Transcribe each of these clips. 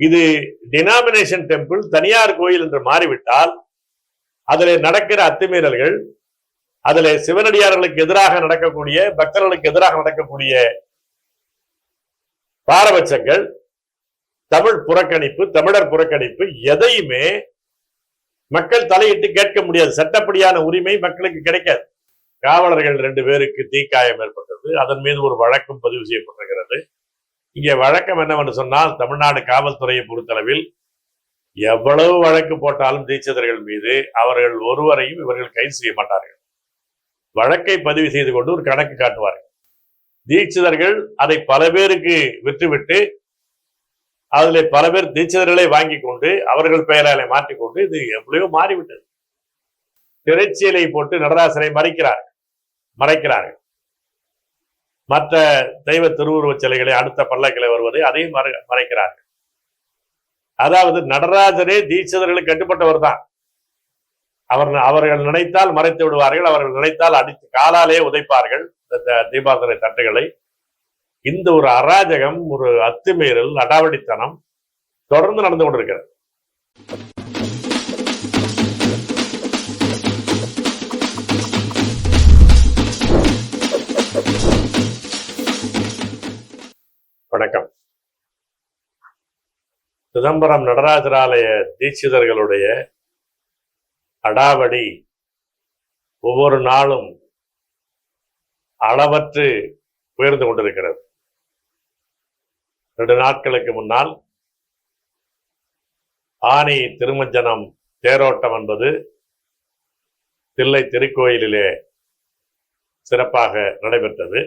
இது denomination temple தனியார் கோயில் என்று மாறிவிட்டால் அதில் நடக்கிற அத்துமீறல்கள் அதில் சிவனடியார்களுக்கு எதிராக நடக்கக்கூடிய பக்தர்களுக்கு எதிராக நடக்கக்கூடிய பாரபட்சங்கள் தமிழ் புறக்கணிப்பு தமிழர் புறக்கணிப்பு எதையுமே மக்கள் தலையிட்டு கேட்க முடியாது. சட்டப்படியான உரிமை மக்களுக்கு கிடைக்காது. காவலர்கள் ரெண்டு பேருக்கு தீக்காயம் ஏற்பட்டது. அதன் மீது ஒரு வழக்கும் பதிவு செய்யப்பட்டிருக்கிறது. இங்கே வழக்கம் என்னவென்று சொன்னால் தமிழ்நாடு காவல்துறையை பொறுத்தளவில் எவ்வளவு வழக்கு போட்டாலும் தீட்சிதர்கள் மீது அவர்கள் ஒருவரையும் இவர்கள் கைது செய்ய மாட்டார்கள். வழக்கை பதிவு செய்து கொண்டு ஒரு கணக்கு காட்டுவார்கள். தீட்சிதர்கள் அதை பல பேருக்கு விற்றுவிட்டு அதில் பல பேர் தீட்சிதர்களை வாங்கி கொண்டு அவர்கள் பெயராலை மாற்றிக்கொண்டு இது எவ்வளவோ மாறிவிட்டது. திரைச்சீலை போட்டு நடராசனை மறைக்கிறார்கள். மறைக்கிறார்கள். மற்ற தெய்வ திருவுருவச் சிலைகளை அடுத்த பல்லக்கில் வருவதை அதையும் மறை மறைக்கிறார்கள். அதாவது நடராஜரே தீட்சிதர்களுக்கு கட்டுப்பட்டவர் தான். அவர் அவர்கள் நினைத்தால் மறைத்து விடுவார்கள் அவர்கள் நினைத்தால் அடித்து காலாலே உதைப்பார்கள் இந்த த- தட்டுகளை. இந்த ஒரு அராஜகம் ஒரு அத்துமீறல் அடாவடித்தனம் தொடர்ந்து நடந்து கொண்டிருக்கிறது. வணக்கம். சிதம்பரம் நடராஜராலய தீட்சிதர்களுடைய அடாவடி ஒவ்வொரு நாளும் அளவற்று உயர்ந்து கொண்டிருக்கிறது. ரெண்டு நாட்களுக்கு முன்னால் ஆனி திருமஞ்சனம் தேரோட்டம் என்பது தில்லை திருக்கோயிலிலே சிறப்பாக நடைபெற்றது.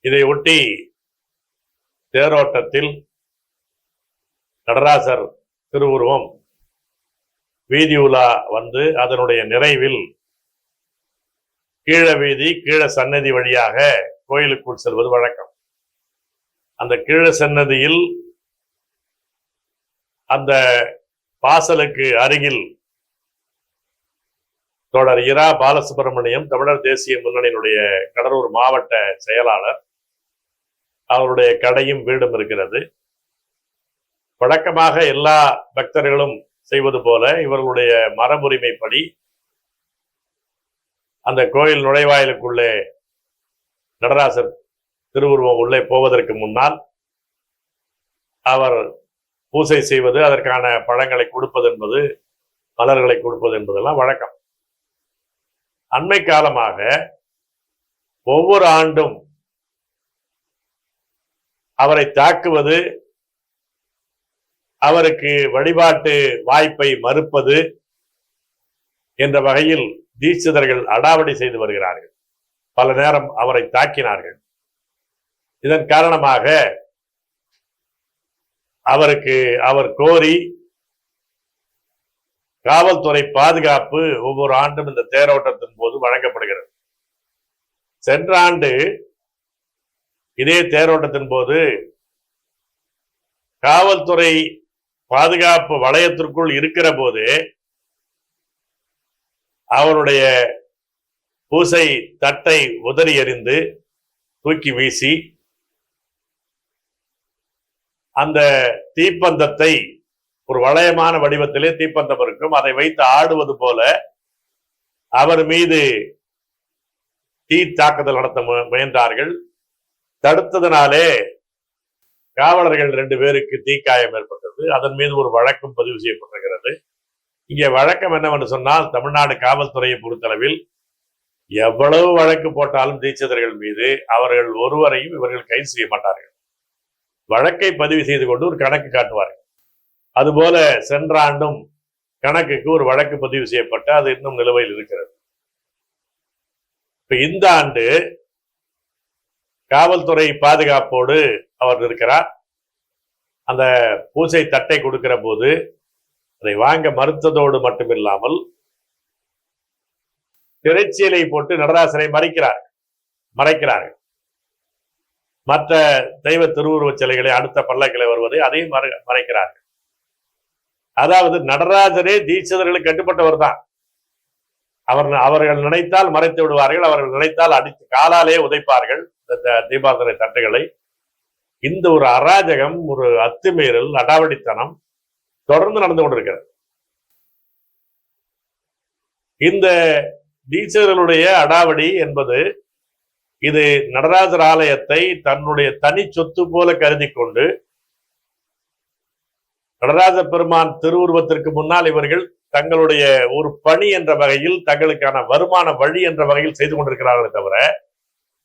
இதை ஒட்டி தேரோட்டத்தில் நடராசர் திருவுருவம் வீதி உலா வந்து அதனுடைய நிறைவில் கீழ வீதி கீழ சன்னதி வழியாக கோயிலுக்குள் செல்வது வழக்கம். அந்த கீழ சன்னதியில் அந்த வாசலுக்கு அருகில் தொடர் இரா பாலசுப்ரமணியம் தமிழர் தேசிய முன்னணியினுடைய கடலூர் மாவட்ட செயலாளர் அவருடைய கடையும் வீடும் இருக்கிறது. வழக்கமாக எல்லா பக்தர்களும் செய்வது போல இவர்களுடைய மரபுரிமைப்படி அந்த கோயில் நுழைவாயிலுக்குள்ளே நடராசர் திருவுருவம் உள்ளே போவதற்கு முன்னால் அவர் பூசை செய்வது அதற்கான பழங்களை கொடுப்பது என்பது மலர்களை கொடுப்பது என்பதெல்லாம் வழக்கம். அண்மை காலமாக ஒவ்வொரு ஆண்டும் அவரை தாக்குவது அவருக்கு வழிபாட்டு வாய்ப்பை மறுப்பது என்ற வகையில் தீட்சிதர்கள் அடாவடி செய்து வருகிறார்கள். பல நேரம் அவரை தாக்கினார்கள். இதன் காரணமாக அவருக்கு அவர் கோரி காவல்துறை பாதுகாப்பு ஒவ்வொரு ஆண்டும் இந்த தேரோட்டத்தின் போது வழங்கப்படுகிறது. சென்ற ஆண்டு இதே தேரோட்டத்தின் போது காவல்துறை பாதுகாப்பு வளையத்திற்குள் இருக்கிற போது அவருடைய பூசை தட்டை உதறி எறிந்து தூக்கி வீசி அந்த தீப்பந்தத்தை ஒரு வளையமான வடிவத்திலே தீப்பந்தம் இருக்கும். அதை வைத்து ஆடுவது போல அவர் மீது தீ தாக்குதல் நடத்த முயன்றார்கள். தடுத்ததனாலே காவலர்கள் ரெண்டு பேருக்கு தீக்காயம் ஏற்பட்டது. அதன் மீது ஒரு வழக்கம் பதிவு செய்யப்பட்டிருக்கிறது. இங்கே வழக்கம் என்னவென்று சொன்னால் தமிழ்நாடு காவல்துறையை பொறுத்தளவில் எவ்வளவு வழக்கு போட்டாலும் தீட்சிதர்கள் மீது அவர்கள் ஒருவரையும் இவர்கள் கைது செய்ய மாட்டார்கள். வழக்கை பதிவு செய்து கொண்டு ஒரு கணக்கு காட்டுவார்கள். அதுபோல சென்ற ஆண்டும் கணக்குக்கு ஒரு வழக்கு பதிவு செய்யப்பட்டு அது இன்னும் நிலுவையில் இருக்கிறது. இப்ப இந்த ஆண்டு காவல்துறை பாதுகாப்போடு அவர் இருக்கிறார் அந்த பூசை தட்டை கொடுக்கிற போது அதை வாங்க மறுத்ததோடு மட்டுமில்லாமல் திரைச்சீலை போட்டு நடராசனை மறைக்கிறார் மறைக்கிறார்கள். மற்ற தெய்வ திருவுருவச் சிலைகளை அடுத்த பல்லக்கிலே வருவதை அதையும் மறை- மறைக்கிறார்கள். அதாவது நடராஜரே தீட்சிதர்களுக்கு கட்டுப்பட்டவர் தான். அவர் அவர்கள் நினைத்தால் மறைத்து விடுவார்கள் அவர்கள் நினைத்தால் அடித்து காலாலே உதைப்பார்கள். இந்த த- தட்டுகளை இந்த ஒரு அராஜகம் ஒரு அத்துமீறல் அடாவடித்தனம் தொடர்ந்து நடந்து கொண்டிருக்கிறது. இந்த டீச்சர்களுடைய அடாவடி என்பது இது நடராஜர் ஆலயத்தை தன்னுடைய தனி சொத்து போல கருதி கொண்டு நடராஜ பெருமான் திருவுருவத்திற்கு முன்னால் இவர்கள் தங்களுடைய ஒரு பணி என்ற வகையில் தங்களுக்கான வருமான வழி என்ற வகையில் செய்து கொண்டிருக்கிறார்களே தவிர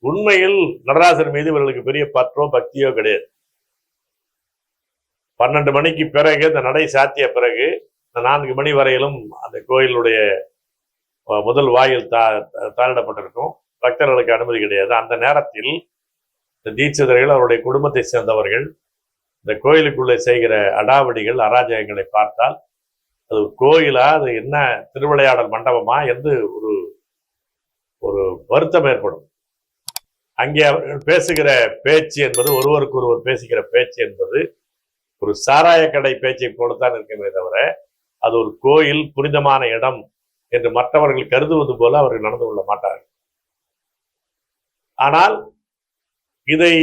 உண்மையில் நடராஜர் மீது இவர்களுக்கு பெரிய பற்றோ பக்தியோ கிடையாது. பன்னெண்டு மணிக்கு பிறகு இந்த நடை சாத்திய பிறகு இந்த நான்கு மணி வரையிலும் அந்த கோயிலுடைய முதல் வாயில் தா தாளிடப்பட்டிருக்கும். பக்தர்களுக்கு அனுமதி கிடையாது. அந்த நேரத்தில் இந்த தீட்சிதர்கள் அவருடைய குடும்பத்தை சேர்ந்தவர்கள் இந்த கோயிலுக்குள்ளே செய்கிற அடாவடிகள் அராஜகங்களை பார்த்தால் அது கோயிலா அது என்ன திருவிளையாடல் மண்டபமா என்று ஒரு ஒரு வருத்தம் ஏற்படும். அங்கே அவர்கள் பேசுகிற பேச்சு என்பது ஒருவருக்கு ஒருவர் பேசுகிற பேச்சு என்பது ஒரு சாராய கடை பேச்சை போலத்தான் இருக்குமே தவிர அது ஒரு கோயில் புனிதமான இடம் என்று மற்றவர்கள் கருதுவது போல அவர்கள் நடந்து கொள்ள மாட்டார்கள். ஆனால் இதை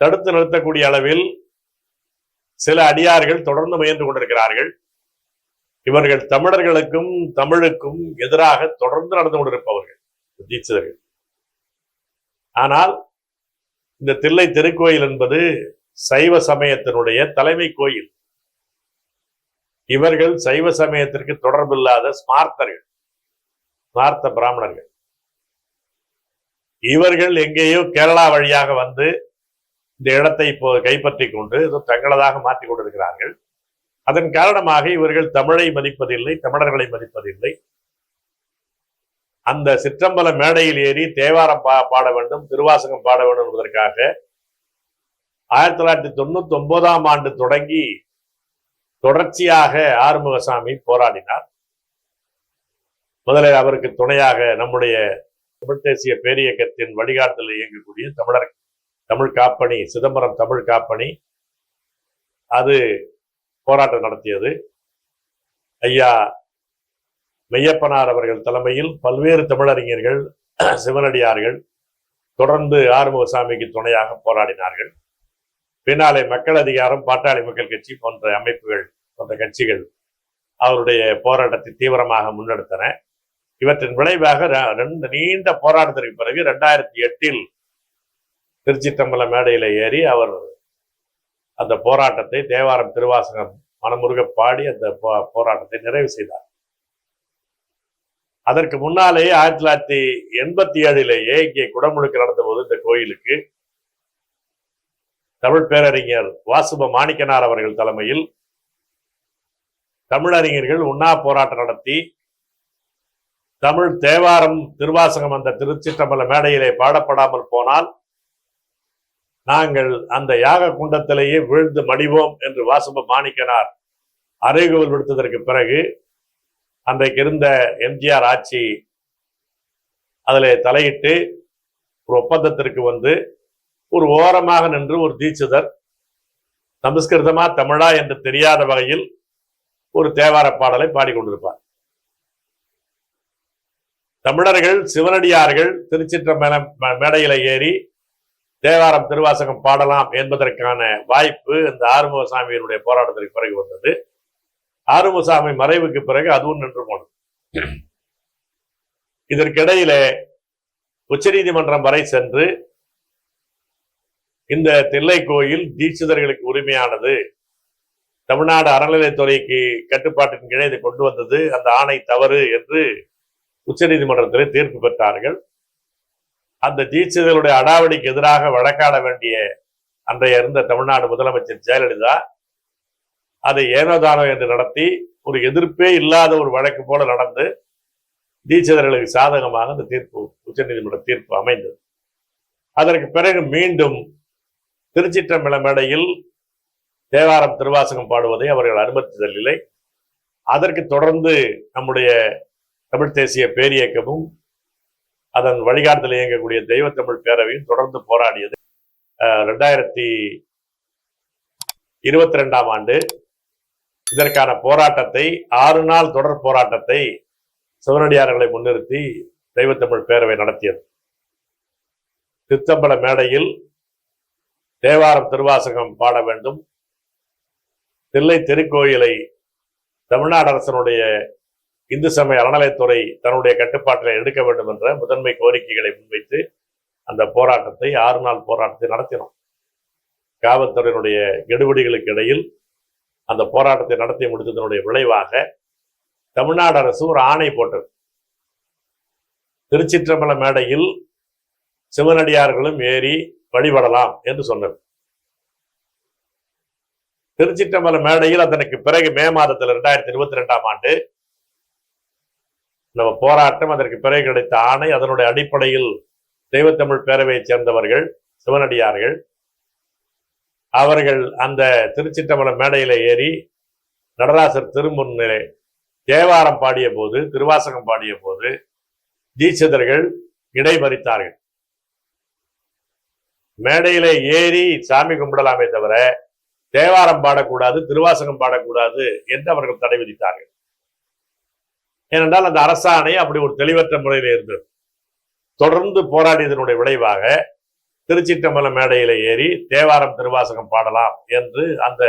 தடுத்து நிறுத்தக்கூடிய அளவில் சில அடியார்கள் தொடர்ந்து முயன்று கொண்டிருக்கிறார்கள். இவர்கள் தமிழர்களுக்கும் தமிழுக்கும் எதிராக தொடர்ந்து நடந்து கொண்டிருப்பவர்கள் தீட்சிதர்கள். ஆனால் இந்த தில்லை திருக்கோயில் என்பது சைவ சமயத்தினுடைய தலைமை கோயில். இவர்கள் சைவ சமயத்திற்கு தொடர்பில்லாத ஸ்மார்த்தர்கள் ஸ்மார்த்த பிராமணர்கள். இவர்கள் எங்கேயோ கேரளா வழியாக வந்து இந்த இடத்தை இப்போ கைப்பற்றி கொண்டு ஏதோ தங்களதாக மாற்றிக் கொண்டிருக்கிறார்கள். அதன் காரணமாக இவர்கள் தமிழை மதிப்பதில்லை தமிழர்களை மதிப்பதில்லை. அந்த சிற்றம்பல மேடையில் ஏறி தேவாரம் பா பாட வேண்டும் திருவாசகம் பாட வேண்டும் என்பதற்காக ஆயிரத்தி தொள்ளாயிரத்தி தொண்ணூத்தி ஒன்பதாம் ஆண்டு தொடங்கி தொடர்ச்சியாக ஆறுமுகசாமி போராடினார். முதலில் அவருக்கு துணையாக நம்முடைய தமிழ் தேசிய பேரியக்கத்தின் வழிகாட்டலில் இயங்கக்கூடிய தமிழர் தமிழ் காப்பணி சிதம்பரம் தமிழ் காப்பணி அது போராட்டம் நடத்தியது. ஐயா மெய்யப்பனார் அவர்கள் தலைமையில் பல்வேறு தமிழறிஞர்கள் சிவனடியார்கள் தொடர்ந்து ஆறுமுகசாமிக்கு துணையாக போராடினார்கள். பின்னாலே மக்கள் அதிகாரம் பாட்டாளி மக்கள் கட்சி போன்ற அமைப்புகள் போன்ற கட்சிகள் அவருடைய போராட்டத்தை தீவிரமாக முன்னெடுத்தன. இவற்றின் விளைவாக ரெண்டு நீண்ட போராட்டத்திற்கு பிறகு ரெண்டாயிரத்தி எட்டில் திருச்சி தம்பல மேடையில் ஏறி அவர் அந்த போராட்டத்தை தேவாரம் திருவாசகம் மனமுருக பாடி அந்த போ- போராட்டத்தை நிறைவு செய்தார். அதற்கு முன்னாலேயே ஆயிரத்தி தொள்ளாயிரத்தி எண்பத்தி ஏழிலேயே இங்கே குடமுழுக்கு நடந்தபோது இந்த கோயிலுக்கு தமிழ் பேரறிஞர் வாசுப மாணிக்கனார் அவர்கள் தலைமையில் தமிழறிஞர்கள் உண்ணா போராட்டம் நடத்தி தமிழ் தேவாரம் திருவாசகம் அந்த திருச்சிற்றம்பல மேடையிலே பாடப்படாமல் போனால் நாங்கள் அந்த யாக குண்டத்திலேயே வீழ்ந்து மடிவோம் என்று வாசுப மாணிக்கனார் அறைகோல் விடுத்ததற்கு பிறகு அன்றைக்கு இருந்த எம்ஜிஆர் ஆட்சி அதில் தலையிட்டு ஒரு ஒப்பந்தத்திற்கு வந்து ஒரு ஓரமாக நின்று ஒரு தீட்சிதர் சமஸ்கிருதமா தமிழா என்று தெரியாத வகையில் ஒரு தேவார பாடலை பாடிக்கொண்டிருப்பார். தமிழர்கள் சிவனடியார்கள் திருச்சிற்றம்பல மேடையில ஏறி தேவாரம் திருவாசகம் பாடலாம் என்பதற்கான வாய்ப்பு இந்த ஆறுமுகசாமியினுடைய போராட்டத்திற்கு பிறகு வந்தது. ஆறுமுகசாமி மறைவுக்கு பிறகு அதுவும் நின்று போனது. இதற்கிடையில உச்சநீதிமன்றம் வரை சென்று இந்த தில்லை கோயில் தீட்சிதர்களுக்கு உரிமையானது தமிழ்நாடு அறநிலையத்துறைக்கு கட்டுப்பாட்டின் கீழே இதை கொண்டு வந்தது அந்த ஆணை தவறு என்று உச்சநீதிமன்றத்தில் தீர்ப்பு பெற்றார்கள். அந்த தீட்சிதர்களுடைய அடாவடிக்கு எதிராக வழக்காட வேண்டிய அன்றைய இருந்த தமிழ்நாடு முதலமைச்சர் ஜெயலலிதா அதை ஏனோதானோ என்று நடத்தி ஒரு எதிர்ப்பே இல்லாத ஒரு வழக்கு போல நடந்து தீட்சிதர்களுக்கு சாதகமாக அந்த தீர்ப்பு உச்சநீதிமன்ற தீர்ப்பு அமைந்தது. அதற்கு பிறகு மீண்டும் திருச்சிற்றம்பல மேடையில் தேவாரம் திருவாசகம் பாடுவதை அவர்கள் அனுமதித்தல் இல்லை. அதற்கு தொடர்ந்து நம்முடைய தமிழ் தேசிய பேரியக்கமும் அதன் வழிகாட்டுதல் இயங்கக்கூடிய தெய்வ தமிழ் பேரவையும் தொடர்ந்து போராடியது. ரெண்டாயிரத்தி இருபத்தி ரெண்டாம் ஆண்டு இதற்கான போராட்டத்தை ஆறு நாள் தொடர் போராட்டத்தை சிவனடியார்களை முன்னிறுத்தி தெய்வத்தமிழ் பேரவை நடத்தியது. சித்தம்பல மேடையில் தேவாரம் திருவாசகம் பாட வேண்டும். தில்லை திருக்கோயிலை தமிழ்நாடு அரசனுடைய இந்து சமய அறநிலையத்துறை தன்னுடைய கட்டுப்பாட்டில் எடுக்க வேண்டும் என்ற முதன்மை கோரிக்கைகளை முன்வைத்து அந்த போராட்டத்தை ஆறு நாள் போராட்டத்தை நடத்தினோம். காவல்துறையினுடைய கெடுபிடிகளுக்கு இடையில் அந்த போராட்டத்தை நடத்தி முடித்ததனுடைய விளைவாக தமிழ்நாடு அரசு ஒரு ஆணை போட்டது. திருச்சிற்றம்பல மேடையில் சிவனடியார்களும் ஏறி வழிபடலாம் என்று சொன்னது. திருச்சிற்றம்பல மேடையில் அதனுக்கு பிறகு மே மாதத்தில் இரண்டாயிரத்தி இருபத்தி ரெண்டாம் ஆண்டு நம்ம போராட்டம் அதற்கு பிறகு கிடைத்த ஆணை அதனுடைய அடிப்படையில் தெய்வத்தமிழ் பேரவையைச் சேர்ந்தவர்கள் சிவனடியார்கள் அவர்கள் அந்த திருச்சிற்றம்பலம் மேடையில ஏறி நடராசர் திருமுன்னிலே தேவாரம் பாடிய போது திருவாசகம் பாடிய போது தீட்சிதர்கள் இடைமறித்தார்கள். மேடையில ஏறி சாமி கும்பிடலாமே தவிர தேவாரம் பாடக்கூடாது திருவாசகம் பாடக்கூடாது என்று அவர்கள் தடை விதித்தார்கள். ஏனென்றால் அந்த அரசாணை அப்படி ஒரு தெளிவற்ற முறையில் இருந்தது. தொடர்ந்து போராடியதனுடைய விளைவாக திருச்சிட்டம்பலம் மேடையில் ஏறி தேவாரம் திருவாசகம் பாடலாம் என்று அந்த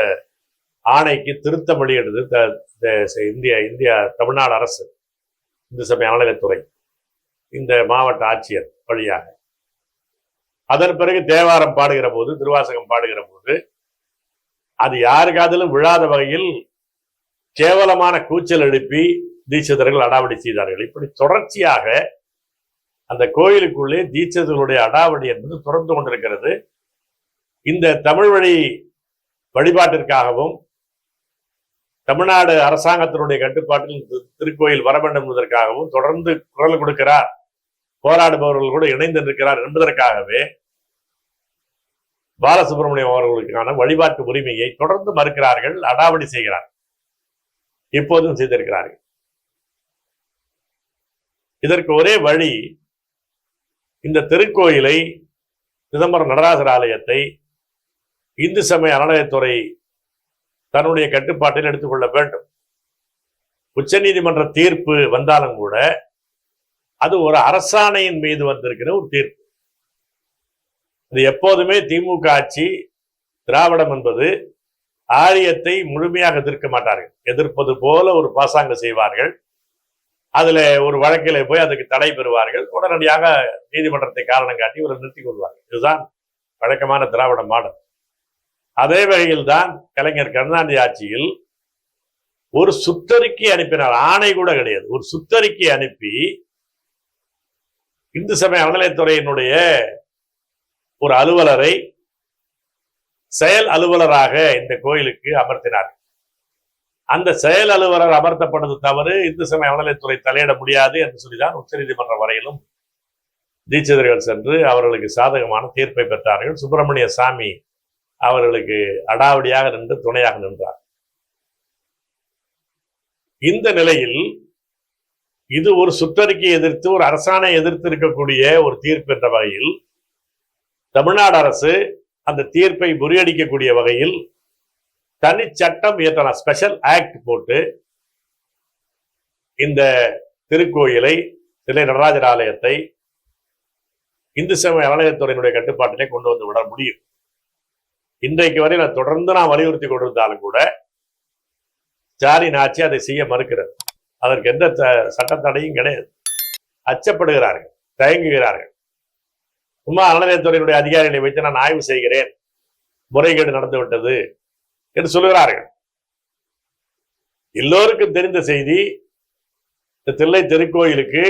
ஆணைக்கு திருத்தம் வெளியிடுது த- த- இந்திய இந்தியா தமிழ்நாடு அரசு இந்து சமய அறநிலையத்துறை இந்த மாவட்ட ஆட்சியர் வழியாக. அதன் பிறகு தேவாரம் பாடுகிற போது திருவாசகம் பாடுகிற போது அது யாருக்காதிலும் விழாத வகையில் கேவலமான கூச்சல் எழுப்பி தீட்சிதர்கள் அடாவடி செய்தார்கள். இப்படி தொடர்ச்சியாக அந்த கோயிலுக்குள்ளே தீட்சிதர்களுடைய அடாவடி என்பது தொடர்ந்து கொண்டிருக்கிறது. இந்த தமிழ் வழி வழிபாட்டிற்காகவும் தமிழ்நாடு அரசாங்கத்தினுடைய கட்டுப்பாட்டில் திருக்கோயில் வர வேண்டும் என்பதற்காகவும் தொடர்ந்து குரல் கொடுக்கிறார். போராடுபவர்கள் கூட இணைந்து நிற்கிறார் என்பதற்காகவே பாலசுப்ரமணியம் அவர்களுக்கான வழிபாட்டு உரிமையை தொடர்ந்து மறுக்கிறார்கள் அடாவடி செய்கிறார்கள் இப்போதும் செய்திருக்கிறார்கள். இதற்கு ஒரே வழி இந்த திருக்கோயிலை சிதம்பரம் நடராசர் ஆலயத்தை இந்து சமய அறநிலையத்துறை தன்னுடைய கட்டுப்பாட்டில் எடுத்துக்கொள்ள வேண்டும். உச்சநீதிமன்ற தீர்ப்பு வந்தாலும் கூட அது ஒரு அரசாணையின் மீது வந்திருக்கிற ஒரு தீர்ப்பு. இது எப்போதுமே திமுக ஆட்சி திராவிடம் என்பது ஆரியத்தை முழுமையாக எதிர்க்க மாட்டார்கள். எதிர்ப்பது போல ஒரு பாசாங்கம் செய்வார்கள். அதுல ஒரு வழக்கில் போய் அதுக்கு தடை பெறுவார்கள். உடனடியாக நீதிமன்றத்தை காரணம் காட்டி இவரை நிறுத்திக் கொள்வார்கள். இதுதான் வழக்கமான திராவிட மாடல். அதே வகையில் தான் கலைஞர் கருணாநிதி ஆட்சியில் ஒரு சுத்தறிக்கை அனுப்பினார். ஆணை கூட கிடையாது. ஒரு சுத்தறிக்கை அனுப்பி இந்து சமய அறநிலையத்துறையினுடைய ஒரு அலுவலரை செயல் அலுவலராக இந்த கோயிலுக்கு அமர்த்தினார் அந்த செயல் அலுவலர் அமர்த்தப்பட்டது தவறு. இந்து சமய அறநிலையத்துறை தலையிட முடியாது என்று சொல்லிதான் உச்சநீதிமன்றம் வரையிலும் தீட்சிதர்கள் சென்று அவர்களுக்கு சாதகமான தீர்ப்பை பெற்றார்கள். சுப்பிரமணிய சாமி அவர்களுக்கு அடாவடியாக நின்று துணையாக நின்றார். இந்த நிலையில் இது ஒரு சுற்றறிக்கையை எதிர்த்து ஒரு அரசாணை எதிர்த்து இருக்கக்கூடிய ஒரு தீர்ப்பு என்ற வகையில் தமிழ்நாடு அரசு அந்த தீர்ப்பை முறியடிக்கக்கூடிய வகையில் தனி சட்டம் இயற்றலாம். ஸ்பெஷல் ஆக்ட் போட்டு இந்த திருக்கோயிலை தில்லை நடராஜர் ஆலயத்தை இந்து சமய அறநிலையத்துறையினுடைய கட்டுப்பாட்டிலே கொண்டு வந்து விட முடியும். இன்றைக்கு வரை நான் தொடர்ந்து நான் வலியுறுத்தி கொண்டிருந்தாலும் கூட ஸ்டாலின் ஆட்சி அதை செய்ய மறுக்கிறது அதற்கு எந்த சட்டத்தடையும் சட்ட தடையும் கிடையாது. அச்சப்படுகிறார்கள் தயங்குகிறார்கள். சும்மா அறநிலையத்துறையினுடைய அதிகாரிகளை வைத்து நான் ஆய்வு செய்கிறேன். முறைகேடு நடந்துவிட்டது. என்று சொல்லுகிறார்கள். எல்லோருக்கும் தெரிந்த செய்தி இந்த தில்லை திருக்கோயிலுக்கு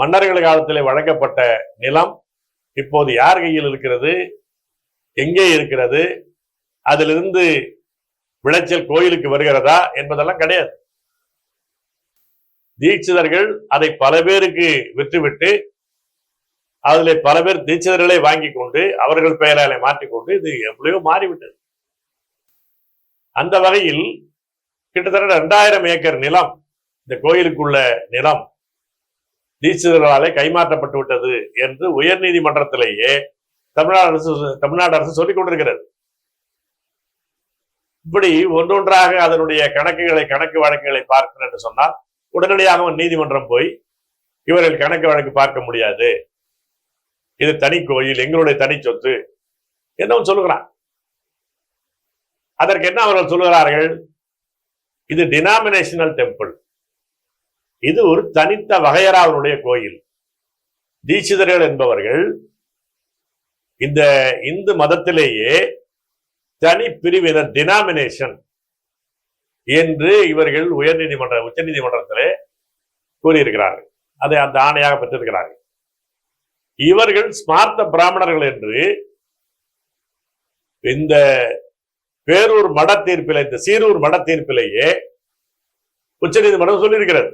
மன்னர்கள் காலத்தில் வழங்கப்பட்ட நிலம் இப்போது யார் கையில் இருக்கிறது எங்கே இருக்கிறது அதிலிருந்து விளைச்சல் கோயிலுக்கு வருகிறதா என்பதெல்லாம் கிடையாது. தீட்சிதர்கள் அதை பல பேருக்கு விற்றுவிட்டு அதில் பல பேர் தீட்சிதர்களை வாங்கி கொண்டு அவர்கள் பெயராலே மாற்றிக்கொண்டு இது எவ்வளையோ மாறிவிட்டது. அந்த வகையில் கிட்டத்தட்ட ரெண்டாயிரம் ஏக்கர் நிலம் இந்த கோயிலுக்குள்ள நிலம் தீட்சிதர்களாலே கைமாற்றப்பட்டு விட்டது என்று உயர் நீதிமன்றத்திலேயே தமிழ்நாடு அரசு தமிழ்நாடு அரசு சொல்லிக் கொண்டிருக்கிறது. இப்படி ஒன்றொன்றாக அதனுடைய கணக்குகளை கணக்கு வழக்குகளை பார்க்கணும் என்று சொன்னால் உடனடியாக நீதிமன்றம் போய் இவர்கள் கணக்கு வழக்கு பார்க்க முடியாது. இது தனி கோயில் எங்களுடைய தனி சொத்து என்னவும் சொல்லுகிறான். அதற்கு என்ன அவர்கள் சொல்லுகிறார்கள்? இது டினாமினேஷனல் டெம்பிள் இது ஒரு தனித்த வகையராவனுடைய கோயில். தீட்சிதர்கள் என்பவர்கள் இந்த இந்து மதத்திலேயே தனி பிரிவினர் டினாமினேஷன் என்று இவர்கள் உயர்நீதிமன்ற உச்சநீதிமன்றத்திலே கூறியிருக்கிறார்கள். அதை அந்த ஆணையாக பெற்றிருக்கிறார்கள். இவர்கள் ஸ்மார்த்த பிராமணர்கள் என்று இந்த பேரூர் மட தீர்ப்பிலே இந்த சீரூர் மட தீர்ப்பிலேயே உச்சநீதிமன்றம் சொல்லியிருக்கிறது.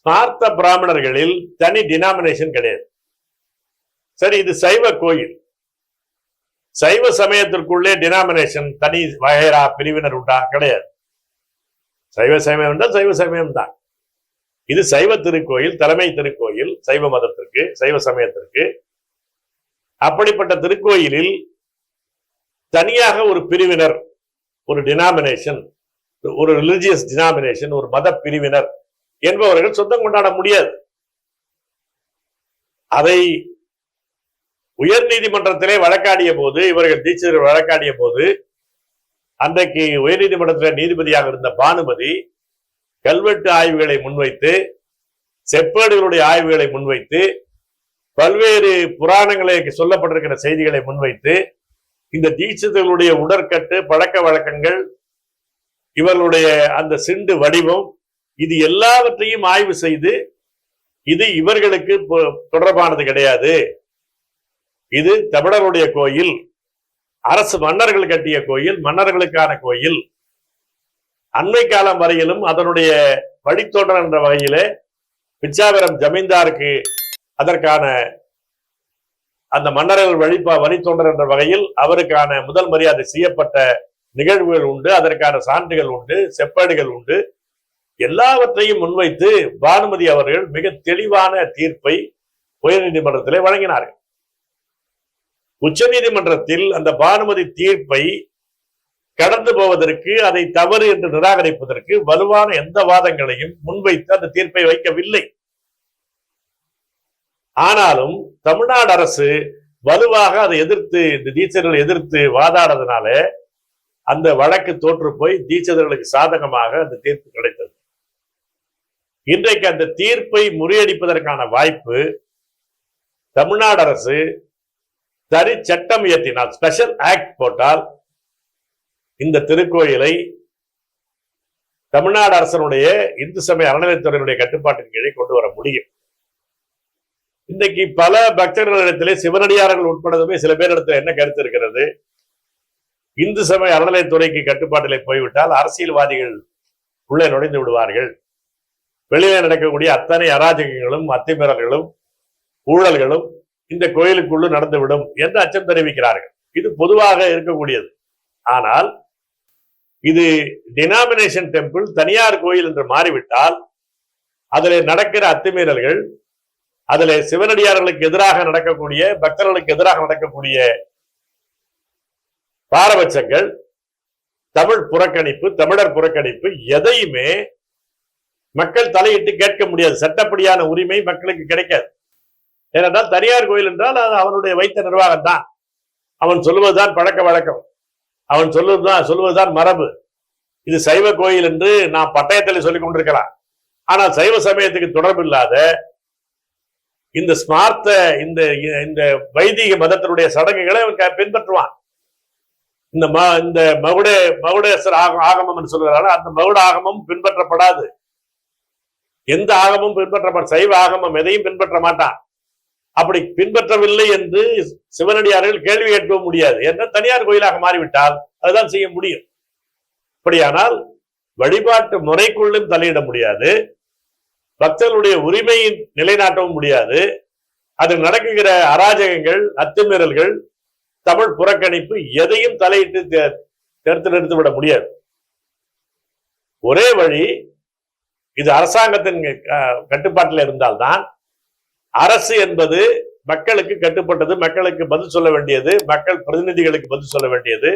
ஸ்மார்த்த பிராமணர்களில் தனி டினாமினேஷன் கிடையாது. சரி இது சைவ கோயில். சைவ சமயத்திற்குள்ளே டினாமினேஷன் தனி வகைரா பிரிவினர் உண்டா? கிடையாது. சைவ சமயம் தான் சைவ சமயம் தான் இது சைவ திருக்கோயில் தலைமை திருக்கோயில் சைவ மதத்திற்கு சைவ சமயத்திற்கு. அப்படிப்பட்ட திருக்கோயிலில் தனியாக ஒரு பிரிவினர் ஒரு டினாமினேஷன் ஒரு ரிலிஜியஸ் டினாமினேஷன் ஒரு மத பிரிவினர் என்பவர்கள் சொந்தம் கொண்டாட முடியாது. அதை உயர் நீதிமன்றத்திலே வழக்காடிய போது இவர்கள் தீட்சிதர் வழக்காடிய போது அன்றைக்கு உயர்நீதிமன்றத்தில் நீதிபதியாக இருந்த பானுமதி கல்வெட்டு ஆய்வுகளை முன்வைத்து செப்பேடுகளுடைய ஆய்வுகளை முன்வைத்து பல்வேறு புராணங்களை சொல்லப்பட்டிருக்கிற செய்திகளை முன்வைத்து இந்த தீட்சிதர்களுடைய உடற்கட்டு பழக்க வழக்கங்கள் இவர்களுடைய அந்த சிண்டு வடிவம் இது எல்லாவற்றையும் ஆய்வு செய்து இது இவர்களுக்கு தொடர்பானது கிடையாது. இது தமிழருடைய கோயில் அரசு மன்னர்கள் கட்டிய கோயில் மன்னர்களுக்கான கோயில். அண்மை காலம் வரையிலும் அதனுடைய வழித்தோன்றல் என்ற வகையிலே பிச்சாவரம் ஜமீன்தாருக்கு அதற்கான அந்த மன்னர்கள் வழிபா வழித்தொண்டர் என்ற வகையில் அவருக்கான முதல் மரியாதை செய்யப்பட்ட நிகழ்வுகள் உண்டு. அதற்கான சான்றுகள் உண்டு செப்பேடுகள் உண்டு. எல்லாவற்றையும் முன்வைத்து பானுமதி அவர்கள் மிக தெளிவான தீர்ப்பை உயர்நீதிமன்றத்திலே வழங்கினார்கள். உச்சநீதிமன்றத்தில் அந்த பானுமதி தீர்ப்பை கடந்து போவதற்கு அதை தவறு என்று நிராகரிப்பதற்கு வலுவான எந்த வாதங்களையும் முன்வைத்து அந்த தீர்ப்பை வைக்கவில்லை. ஆனாலும் தமிழ்நாடு அரசு வலுவாக அதை எதிர்த்து இந்த தீட்சர்களை எதிர்த்து வாதாடுறதுனால அந்த வழக்கு தோற்று போய் தீட்சிதர்களுக்கு சாதகமாக அந்த தீர்ப்பு கிடைத்தது. இன்றைக்கு அந்த தீர்ப்பை முறியடிப்பதற்கான வாய்ப்பு தமிழ்நாடு அரசு தனி சட்டம் இயற்றினால் ஸ்பெஷல் ஆக்ட் போட்டால் இந்த திருக்கோயிலை தமிழ்நாடு அரசனுடைய இந்து சமய அறநிலைத்துறையினுடைய கட்டுப்பாட்டின் கீழே கொண்டு வர முடியும். இன்னைக்கு பல பக்தர்களிடத்திலே சிவனடியார்கள் உட்படதுமே சில பேரிடத்தில் என்ன கருத்து இருக்கிறது? இந்து சமய அறநிலைத்துறைக்கு கட்டுப்பாட்டிலே போய்விட்டால் அரசியல்வாதிகள் உள்ளே நுழைந்து விடுவார்கள். வெளியில நடக்கக்கூடிய அத்தனை அராஜகங்களும் அத்துமீறல்களும் ஊழல்களும் இந்த கோயிலுக்குள்ளே நடந்துவிடும் என்று அச்சம் தெரிவிக்கிறார்கள். இது பொதுவாக இருக்கக்கூடியது. ஆனால் இது டினாமினேஷன் டெம்பிள் தனியார் கோயில் என்று மாறிவிட்டால் அதில் நடக்கிற அத்துமீறல்கள் அதுல சிவனடியார்களுக்கு எதிராக நடக்கக்கூடிய பக்தர்களுக்கு எதிராக நடக்கக்கூடிய பாரபட்சங்கள் தமிழ் புறக்கணிப்பு தமிழர் புறக்கணிப்பு எதையுமே மக்கள் தலையிட்டு கேட்க முடியாது. சட்டப்படியான உரிமை மக்களுக்கு கிடைக்காது. ஏனென்றால் தனியார் கோயில் என்றால் அது அவனுடைய வைத்த நிர்வாகம் தான் அவன் சொல்லுவதுதான் பழக்க வழக்கம். அவன் சொல்லுவதுதான் சொல்லுவதுதான் மரபு. இது சைவ கோயில் என்று நான் பட்டயத்தில் சொல்லிக் கொண்டிருக்கிறான் ஆனால் சைவ சமயத்துக்கு தொடர்பு இல்லாத இந்த ஸ்மார்த்த இந்த இந்த வைதிக மதத்தினுடைய சடங்குகளை அவன் க- பின்பற்றுவான். இந்த ம இந்த மகுட மகுடேஸ்வர ஆக ஆகமம் என்று அந்த மகுட ஆகமம் பின்பற்றப்படாது. எந்த ஆகமும் பின்பற்றப்பட சைவ ஆகமம் எதையும் பின்பற்ற மாட்டான். அப்படி பின்பற்றவில்லை என்று சிவனடியார்கள் கேள்வி கேட்கவும் முடியாது. என்ற தனியார் கோயிலாக மாறிவிட்டால் அதுதான் செய்ய முடியும். அப்படியானால் வழிபாட்டு முறைக்குள்ளும் தலையிட முடியாது. பக்தர்களுடைய உரிமையை நிலைநாட்டவும் முடியாது. அதில் நடக்குகிற அராஜகங்கள் அத்துமீறல்கள் தமிழ் புறக்கணிப்பு எதையும் தலையிட்டு தடுத்து நிறுத்து விட முடியாது. ஒரே வழி இது அரசாங்கத்தின் கட்டுப்பாட்டில் இருந்தால்தான் அரசு என்பது மக்களுக்கு கட்டுப்பட்டது மக்களுக்கு பதில் சொல்ல வேண்டியது மக்கள் பிரதிநிதிகளுக்கு பதில் சொல்ல வேண்டியது.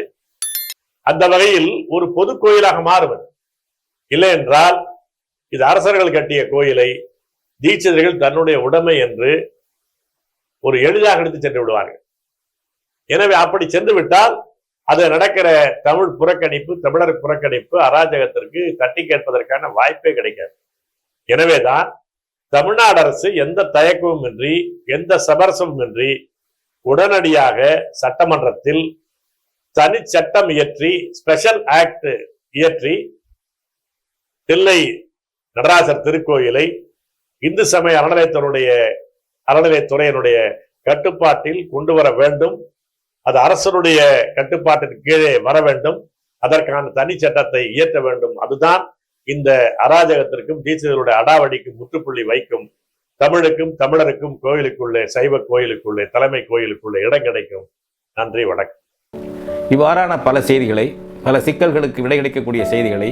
அந்த வகையில் ஒரு பொது கோயிலாக மாறுவது இல்லை என்றால் இது அரசர்கள் கட்டிய கோயிலை தீட்சிதர்கள் தன்னுடைய உடைமை என்று ஒரு எளிதாக எடுத்து சென்று விடுவார்கள். எனவே அப்படி சென்று விட்டால் அது நடக்கிற தமிழ் புறக்கணிப்பு தமிழர் புறக்கணிப்பு அராஜகத்திற்கு தட்டி கேட்பதற்கான வாய்ப்பே கிடைக்காது. எனவேதான் தமிழ்நாடு அரசு எந்த தயக்கமும் இன்றி எந்த சமரசமும் இன்றி உடனடியாக சட்டமன்றத்தில் தனி சட்டம் இயற்றி ஸ்பெஷல் ஆக்ட் இயற்றி தில்லை நடராசர் திருக்கோயிலை இந்து சமய அறநிலையத்தினுடைய அறநிலையத்துறையினுடைய கட்டுப்பாட்டில் கொண்டு வர வேண்டும். அது அரசனுடைய கட்டுப்பாட்டின் கீழே வர வேண்டும். அதற்கான தனி சட்டத்தை இயற்ற வேண்டும். அதுதான் இந்த அராஜகத்திற்கும் தீட்சிதருடைய அடாவடிக்கும் முற்றுப்புள்ளி வைக்கும். தமிழுக்கும் தமிழருக்கும் கோயிலுக்குள்ளே சைவ கோயிலுக்குள்ளே தலைமை கோயிலுக்குள்ளே இடம் கிடைக்கும். நன்றி வணக்கம். இவ்வாறான பல செய்திகளை பல சிக்கல்களுக்கு விடை கிடைக்கக்கூடிய செய்திகளை